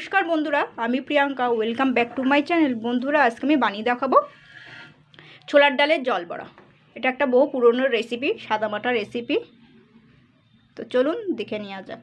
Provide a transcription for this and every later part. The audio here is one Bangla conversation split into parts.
নমস্কার বন্ধুরা, আমি Priyanka welcome back to my channel বন্ধুরা, আজকে আমি বানিয়ে দেখাবো ছোলার ডালের জল বড়া। এটা একটা বহু পুরনো রেসিপি সাদামাটা রেসিপি তো চলুন দেখে নেওয়া যাক।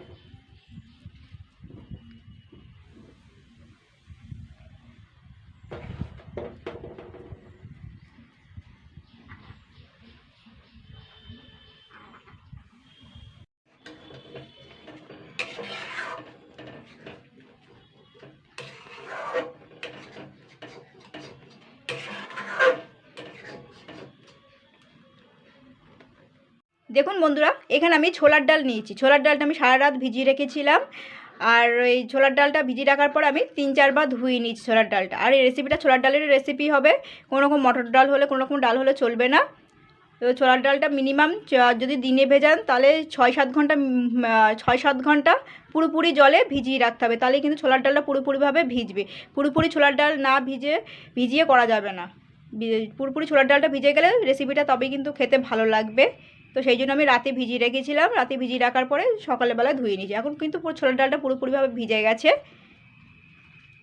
দেখুন বন্ধুরা, এখানে আমি ছোলার ডাল নিয়েছি। ছোলার ডালটা আমি সারা রাত ভিজিয়ে রেখেছিলাম। আর এই ছোলার ডালটা ভিজিয়ে রাখার পর আমি তিন চারবার ধুয়ে নিয়েছি ছোলার ডালটা। আর এই রেসিপিটা ছোলার ডালের রেসিপি হবে। কোনো রকম মটর ডাল হলে, কোনো রকম ডাল হলে চলবে না। তো ছোলার ডালটা মিনিমাম যদি দিনে ভেজান, তাহলে ছয় সাত ঘণ্টা ছয় সাত ঘণ্টা পুরোপুরি জলে ভিজিয়ে রাখতে হবে। তাহলে কিন্তু ছোলার ডালটা পুরোপুরিভাবে ভিজবে। পুরোপুরি ছোলার ডাল না ভিজে, ভিজিয়ে করা যাবে না। পুরোপুরি ছোলার ডালটা ভিজে গেলে রেসিপিটা তবেই কিন্তু খেতে ভালো লাগবে। তো সেই জন্য আমি রাতে ভিজিয়ে রেখেছিলাম। রাতে ভিজিয়ে রাখার পরে সকালবেলা ধুয়ে নিয়েছি। এখন কিন্তু পুরো ছোলার ডালটা পুরোপুরিভাবে ভিজে গেছে।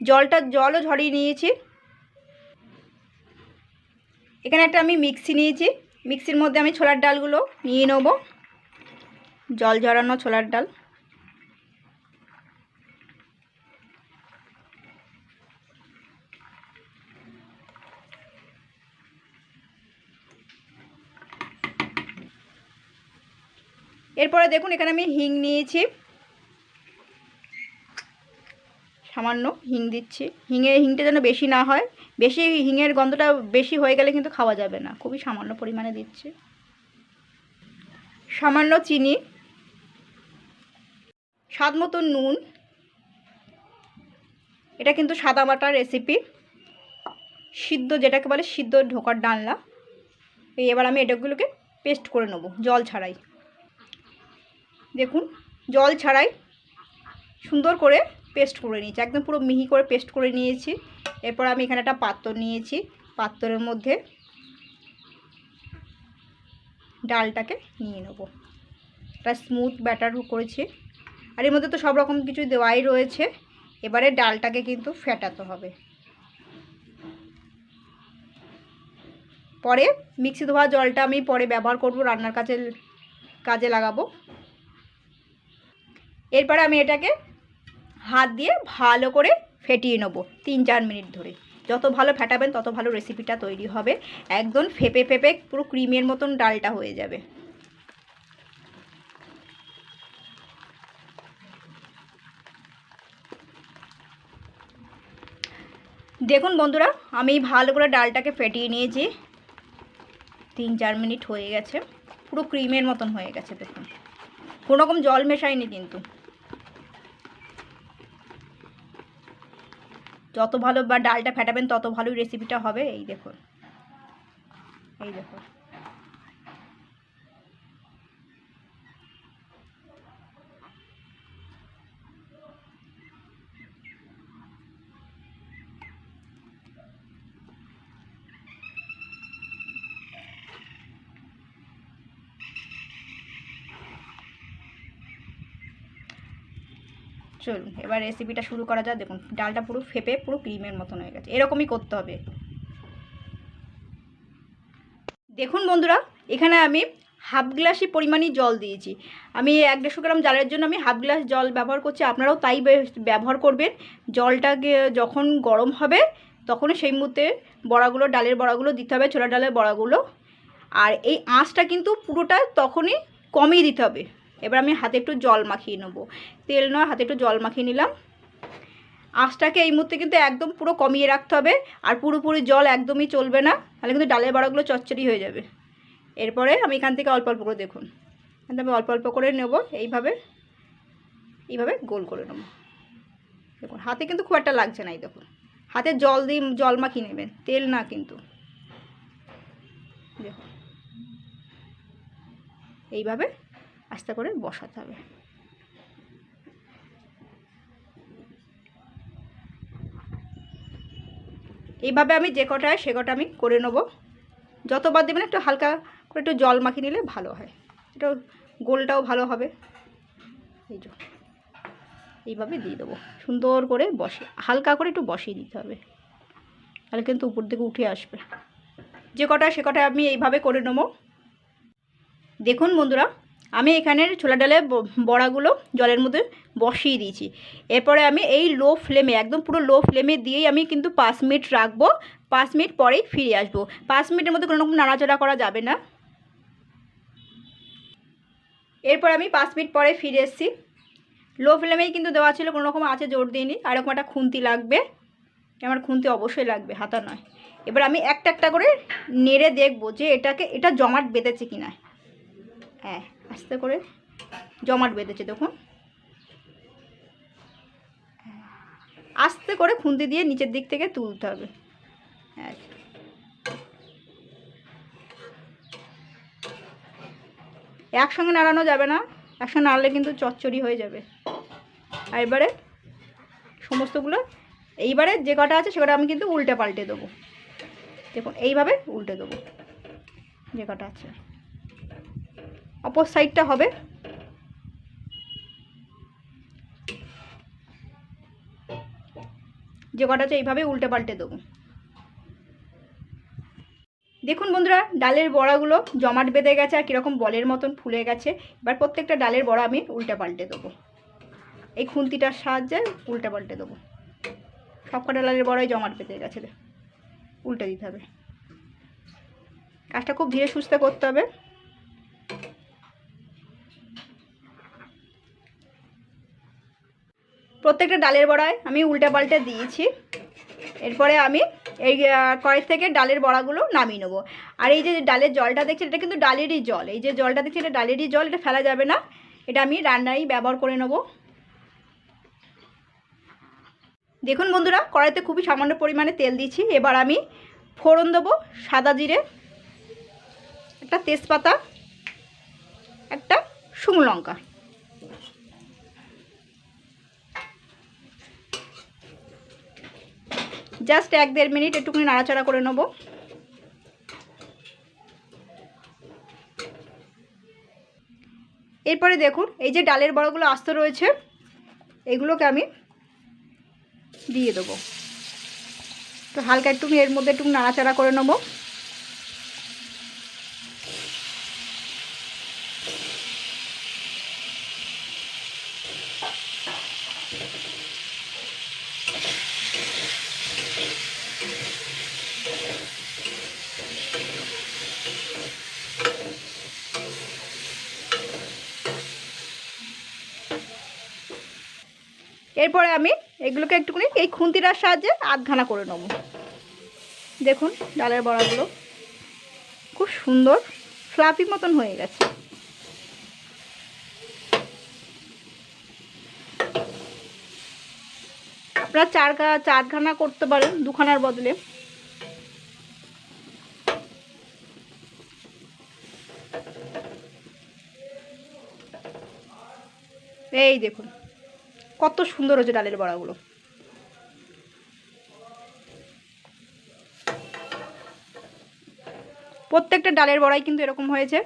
জলটা, জলও ঝরিয়ে নিয়েছি। এখানে একটা আমি মিক্সি নিয়েছি। মিক্সির মধ্যে আমি ছোলার ডালগুলো নিয়ে নেব। জল ঝরানো ছোলার ডাল। এরপরে দেখুন, এখানে আমি হিং নিয়েছি। সামান্য হিং দিচ্ছি। হিঙে হিংটা যেন বেশি না হয়। বেশি হিঙের গন্ধটা বেশি হয়ে গেলে কিন্তু খাওয়া যাবে না। খুবই সামান্য পরিমাণে দিচ্ছি। সামান্য চিনি। স্বাদ মতো নুন। এটা কিন্তু সাদা বাটার রেসিপি সিদ্ধ যেটাকে বলে সিদ্ধ ঢোকার ডালনা। এবার আমি এটাগুলোকে পেস্ট করে নেব, জল ছাড়াই। দেখুন, জল ছাড়াই সুন্দর করে পেস্ট করে নিয়েছি। একদম পুরো মিহি করে পেস্ট করে নিয়েছি। এরপর আমি এখানে একটা পাত্র নিয়েছি। পাত্রের মধ্যে ডালটাকে নিয়ে নেব। একটা স্মুথ ব্যাটার করেছি। আর এর মধ্যে তো সব রকম কিছু দেওয়াই রয়েছে। এবারে ডালটাকে কিন্তু ফেটাতে হবে। পরে মিক্সি ধোয়া জলটা আমি পরে ব্যবহার করব। রান্নার কাজে কাজে লাগাবো। এরপরে আমি এটাকে হাত দিয়ে ভালো করে ফেটিয়ে নেব তিন চার মিনিট ধরে। যত ভালো ফেটাবেন তত ভালো রেসিপিটা তৈরি হবে। একদম ফেপে ফেপে পুরো ক্রিমের মতন ডালটা হয়ে যাবে। দেখুন বন্ধুরা, আমি ভালো করে ডালটাকে ফেটিয়ে নিয়েছি। তিন চার মিনিট হয়ে গেছে। পুরো ক্রিমের মতন হয়ে গেছে, দেখুন। কোনো রকম জল মেশাইনি কিন্তু। যত ভালো বা ডালটা ফেটাবেন তত ভালোই রেসিপিটা হবে। এই দেখুন। এই দেখুন। চলুন এবার রেসিপিটা শুরু করা যাক। দেখুন, ডালটা পুরো ফেপে পুরো ক্রিমের মতন হয়ে গেছে। এরকমই করতে হবে। দেখুন বন্ধুরা, এখানে আমি হাফ গ্লাসই পরিমাণই জল দিয়েছি। আমি এক দেড়শো গ্রাম জালের জন্য আমি হাফ গ্লাস জল ব্যবহার করছি। আপনারাও তাই ব্যবহার করবেন। জলটাকে যখন গরম হবে তখন সেই মুহূর্তে বড়াগুলো, ডালের বড়াগুলো দিতে হবে ছোলা ডালের বড়াগুলো। আর এই আঁচটা কিন্তু পুরোটা তখনই কমিয়ে দিতে হবে। এবার আমি হাতে একটু জল মাখিয়ে নেব। তেল নয় হাতে একটু জল মাখিয়ে নিলাম। আঁচটাকে এই মুহূর্তে কিন্তু একদম পুরো কমিয়ে রাখতে হবে আর পুরোপুরি জল একদমই চলবে না, তাহলে কিন্তু ডালের বড়াগুলো চচ্চড়ি হয়ে যাবে। এরপরে আমি এখান থেকে অল্প অল্প করে দেখুন। থেকে আমি অল্প অল্প করে নেব, এইভাবে এইভাবে গোল করে নেব। দেখুন, হাতে কিন্তু খুব একটা লাগছে না এই দেখুন। হাতে জল দিয়ে জল মাখিয়ে নেবেন, তেল না কিন্তু। দেখুন। এইভাবে আস্তে করে বসাতে হবে। এইভাবে আমি যে কটা সে কটা আমি করে নেব। যতবার দেবেন একটু হালকা করে একটু জল মাখিয়ে নিলে ভালো হয়। এটা গোলটাও ভালো হবে। এই জন্য এইভাবে দিয়ে দেবো। সুন্দর করে বসে হালকা করে একটু বসিয়ে দিতে হবে। তাহলে কিন্তু উপর দিকে উঠে আসবে। যে কটা সে কটা আমি এইভাবে করে নেব। দেখুন বন্ধুরা আমি এখানের ছোলা ডালের বড়াগুলো জলের মধ্যে বসিয়ে দিয়েছি। এরপরে আমি এই লো ফ্লেমে একদম পুরো লো ফ্লেমে দিয়েই আমি কিন্তু পাঁচ মিনিট রাখব। পাঁচ মিনিট পরেই ফিরে আসব। পাঁচ মিনিটের মধ্যে কোনো রকম নাড়াচাড়া করা যাবে না। এরপর আমি পাঁচ মিনিট পরে ফিরে এসেছি। লো ফ্লেমেই কিন্তু দেওয়া ছিল, কোনো রকম আছে জোর দিইনি। আর এরকম একটা খুন্তি লাগবে। আমার খুন্তি অবশ্যই লাগবে, হাতা নয়। এবার আমি একটা একটা করে নেড়ে দেখব যে এটাকে, এটা জমাট বেঁধেছে কিনা। হ্যাঁ। আস্তে করে জমাট বেঁধেছে, দেখুন। আস্তে করে খুন্তি দিয়ে নিচের দিক থেকে তুলতে হবে। একসঙ্গে নাড়ানো যাবে না, একসঙ্গে নাড়লে কিন্তু চচ্চড়ি হয়ে যাবে। আর এবারে সমস্তগুলো, এইবারে যে কটা আছে সে কটা আমি কিন্তু উল্টে পাল্টে দেবো। দেখুন, এইভাবে উল্টে দেবো যে কটা আছে। অপর সাইডটা হবে। যে কটা আছে এইভাবে উল্টে পাল্টে দেবো। দেখুন বন্ধুরা, ডালের বড়াগুলো জমাট বেঁধে গেছে আর কীরকম বলের মতন ফুলে গেছে। এবার প্রত্যেকটা ডালের বড়া আমি উল্টে পাল্টে দেবো। এই খুন্তিটার সাহায্যে উল্টে পাল্টে দেবো। সব কটা ডালের বড়াই জমাট বেঁধে গেছে উল্টে দিতে হবে। কাজটা খুব ধীরে সুস্থে করতে হবে। প্রত্যেকটা ডালের বড়ায় আমি উল্টে পাল্টে দিয়েছি। এরপরে আমি এই কড়াই থেকে ডালের বড়াগুলো নামিয়ে নেব। আর এই যে ডালের জলটা দেখছি এটা কিন্তু ডালেরই জল। এই যে জলটা দেখছি এটা ডালেরই জল, এটা ফেলা যাবে না। এটা আমি রান্নায় ব্যবহার করে নেব। দেখুন বন্ধুরা, কড়াইতে খুবই সামান্য পরিমাণে তেল দিচ্ছি এবার আমি ফোড়ন দেবো সাদা জিরে, একটা তেজপাতা, একটা শুকনো লঙ্কা। জাস্ট এক দেড় মিনিট একটুখানি নাড়াচাড়া করে নেব। এরপরে দেখুন, এই যে ডালের বড়গুলো আস্ত রয়েছে, এগুলোকে আমি দিয়ে দেবো। তো হালকা একটু এর মধ্যে একটু নাড়াচাড়া করে নেব। এরপরে আমি এগুলোকে একটুখানি, এই খুন্তিটার সাহায্যে আধখানা করে নেব। দেখুন, ডালের বড়াগুলো খুব সুন্দর ফ্লাফি মতন হয়ে গেছে। আপনারা চার চারখানা করতে পারেন, দুখানার বদলে। এই দেখুন। কত সুন্দর হচ্ছে ডালের বড়াগুলো। প্রত্যেকটা ডালের বড়াই কিন্তু এরকম হয়েছে।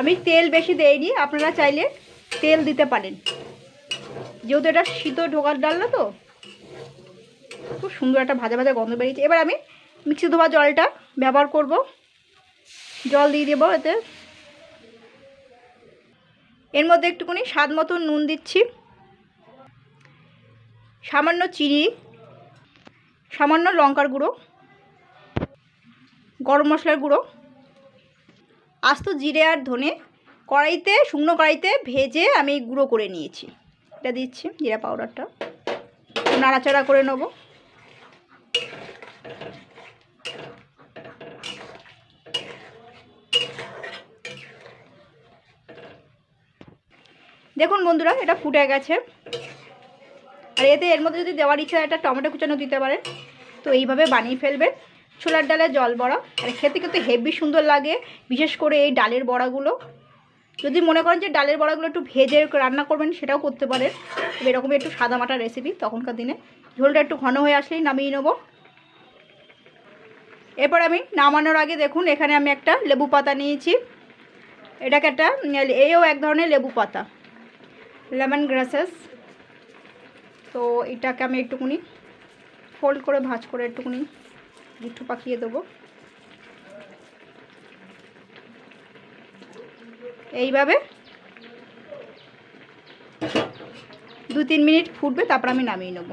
আমি তেল বেশি দেইনি, আপনারা চাইলে তেল দিতে পারেন। যেহেতু এটা শীত ঢোকার ডাল না তো, খুব সুন্দর একটা ভাজা ভাজা গন্ধ বেরিয়েছে। এবার আমি মিক্সি ধোয়া জলটা ব্যবহার করব। জল দিয়ে দেবো এতে। এর মধ্যে একটুখানি স্বাদ মতো নুন দিচ্ছি। সামান্য চিনি, সামান্য লঙ্কার গুঁড়ো, গরম মশলার গুঁড়ো, আস্ত জিরে আর ধনে কড়াইতে, শুকনো কড়াইতে ভেজে আমি গুঁড়ো করে নিয়েছি। এটা দিচ্ছি জিরা পাউডারটা। নাড়াচাড়া করে নেব। দেখুন বন্ধুরা, এটা ফুটে গেছে। আর এতে এর মধ্যে যদি দেওয়ার ইচ্ছা একটা টমেটো কুচানো দিতে পারেন। তো এইভাবে বানিয়ে ফেলবেন। ছোলার ডালে জল বড়া। আর খেতে কিন্তু হেভি সুন্দর লাগে, বিশেষ করে এই ডালের বড়াগুলো। যদি মনে করেন যে ডালের বড়াগুলো একটু ভেজে রান্না করবেন, সেটাও করতে পারেন। এরকমই একটু সাদা মাটা রেসিপি তখনকার দিনে। ঝোলটা একটু ঘন হয়ে আসলেই নামিয়ে নেব। এরপর আমি নামানোর আগে দেখুন, এখানে আমি একটা লেবু পাতা নিয়েছি। এটাকে একটা এও এক ধরনের লেবু পাতা। লেমন গ্রাসেস তো এটাকে আমি একটুকুনি ফোল্ড করে ভাজ করে একটুকুনি একটু পাকিয়ে দেবো। এইভাবে দু তিন মিনিট ফুটবে, তারপর আমি নামিয়ে নেব।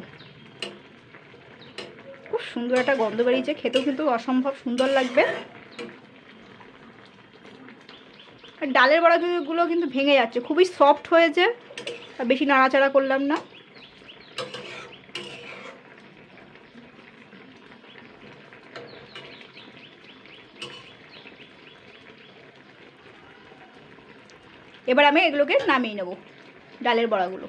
খুব সুন্দর একটা গন্ধ বেরিয়েছে, খেতেও কিন্তু অসম্ভব সুন্দর লাগবে। ডালের বড়াগুলো কিন্তু ভেঙে যাচ্ছে, খুবই সফট হয়েছে। বেশি নাড়াচাড়া করলাম না। এবার আমি এগুলোকে নামিয়ে নেব ডালের বড়াগুলো।